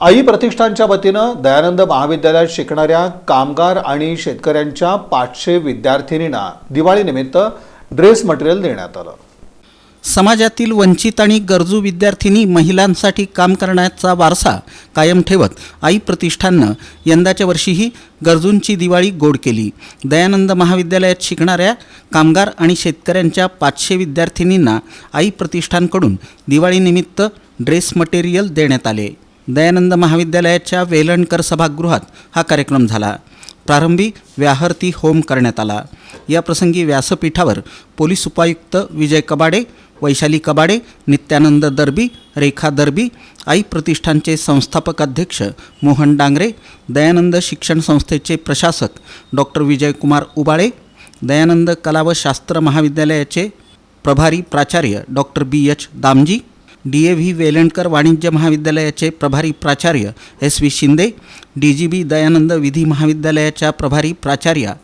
आई प्रतिष्ठानच्या वतीनं दयानंद महाविद्यालयात शिकणाऱ्या कामगार आणि शेतकऱ्यांच्या पाचशे विद्यार्थिनींना दिवाळीनिमित्त ड्रेस मटेरियल देण्यात आलं. समाजातील वंचित आणि गरजू विद्यार्थिनी महिलांसाठी काम करण्याचा वारसा कायम ठेवत आई प्रतिष्ठाननं यंदाच्या वर्षीही गरजूंची दिवाळी गोड केली. दयानंद महाविद्यालयात शिकणाऱ्या कामगार आणि शेतकऱ्यांच्या पाचशे विद्यार्थिनींना आई प्रतिष्ठानकडून दिवाळीनिमित्त ड्रेस मटेरियल देण्यात आले. दयानंद महाविद्यालयाच्या वेलणकर सभागृहात हा कार्यक्रम झाला. प्रारंभी व्याहर्ती होम करण्यात आला. या प्रसंगी व्यासपीठावर पोलीस उपायुक्त विजय कबाडे वैशाली कबाडे नित्यानंद दर्बी रेखा दर्बी आई प्रतिष्ठानचे संस्थापक अध्यक्ष मोहन डांगरे दयानंद शिक्षण संस्थेचे प्रशासक डॉक्टर विजयकुमार उबाळे दयानंद कला व शास्त्र महाविद्यालयाचे प्रभारी प्राचार्य doctor B. H. Damji D A V Velankar वाणिज्य महाविद्यालयाचे प्रभारी प्राचार्य S V Shinde D G B Dayanand विधी महाविद्यालयाच्या प्रभारी प्राचार्या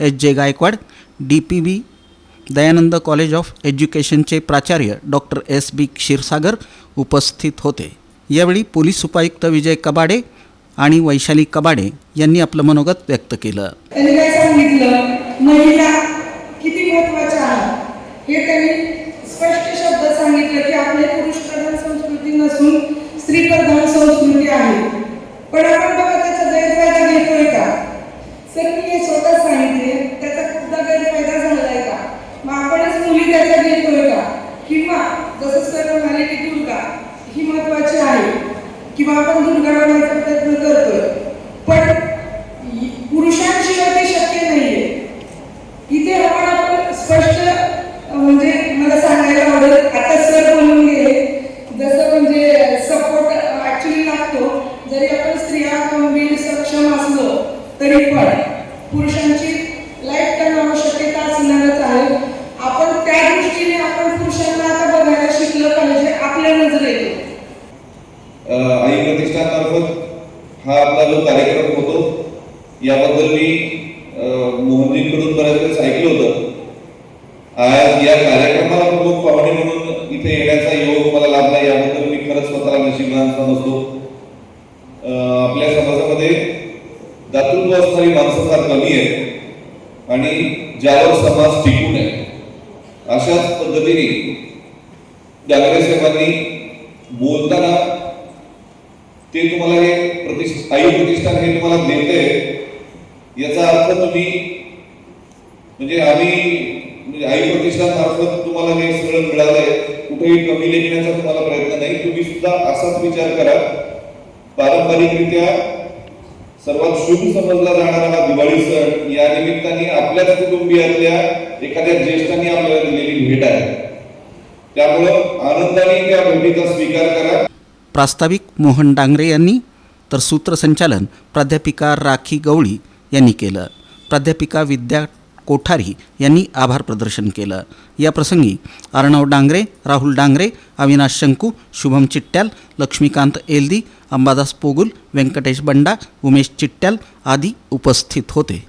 H J Gaikwad D P B Dayanand college of एज्युकेशनचे प्राचार्य डॉक्टर एस बी क्षीरसागर उपस्थित होते. यावेळी पोलीस उपायुक्त विजय कबाडे आणि वैशाली कबाडे यांनी आपलं मनोगत व्यक्त केलं. महिला किती महत्त्वाच्या आहेत? हे त्यांनी स्पष्ट शब्द सांगितलं की आपले पुरुष नसून स्त्री प्रधान संस्कृती आहे. पण आपण बघा त्याचा गैरफायदा घेतोय का? सर मी हे स्वतः सांगितले त्याचा खूपदा गैरफायदा झालाय का? मग आपणच मुली त्याचा घेतोय का? किंवा जसं सर म्हणाले की दुर्गा ही महत्वाची आहे किंवा आपण दुर्गा बनवायचा प्रयत्न करतोय पण पुरुषांशिवाय ते शक्य नाहीये इथे आपण आपण स्पष्ट अं, म्हणजे मला सांगायला आवडेल आता सर म्हणून गेले जसं म्हणजे सपोर्ट ऍक्च्युली लागतो जरी आपण स्त्रिया गंभीर सक्षम असलो तरी पण पुरुषांची लाईफ टाईम आवश्यकता असणारच आहे. आपण त्या दृष्टीने आपण पुरुषांना आता बघायला शिकलं पाहिजे आपल्या नजरेत आई प्रतिष्ठानमार्फत हा आपला जो कार्यक्रम होतो याबद्दल मी मोहनजींकडून बऱ्याच वेळेस ऐकलं होतं. आज या कार्यक्रमाला प्रमुख पाहुणे म्हणून इथे येण्याचा योग मला लाभला याबद्दल मी खरंच स्वतःला नशिबान समजतो. आपल्या समाजामध्ये दातृत्व असणारी माणसं फार कमी आहेत आणि ज्यावर समाज टिकून आहे अशाच पद्धतीने डांगरे साहेबांनी बोलताना ते तुम्हाला हे प्रतिष्ठ आई प्रतिष्ठान हे तुम्हाला देते याचा अर्थ तुम्ही म्हणजे आम्ही म्हणजे आई प्रतिष्ठान मार्फत तुम्हाला हे सगळं मिळालंय कुठेही कमी लेखण्याचा तुम्हाला प्रयत्न नाही तुम्ही सुद्धा असाच विचार करा. पारंपरिकरित्या सर्वात शुभ समजला जाणारा हा दिवाळी सण या निमित्ताने आपल्याच कुटुंबियातल्या एखाद्या ज्येष्ठांनी आपल्याला दिलेली भेट आहे. त्यामुळं आनंदाने त्या भेटीचा स्वीकार करा. प्रास्ताविक मोहन डांगरे यांनी तर सूत्रसंचालन प्राध्यापिका राखी गवळी यांनी केलं. प्राध्यापिका विद्या कोठारी यांनी आभार प्रदर्शन केलं. या प्रसंगी अर्णव डांगरे राहुल डांगरे अविनाश शंकू शुभम चिट्ट्याल लक्ष्मीकांत एलदी अंबादास पोगुल व्यंकटेश बंडा उमेश चिट्ट्याल आदी उपस्थित होते.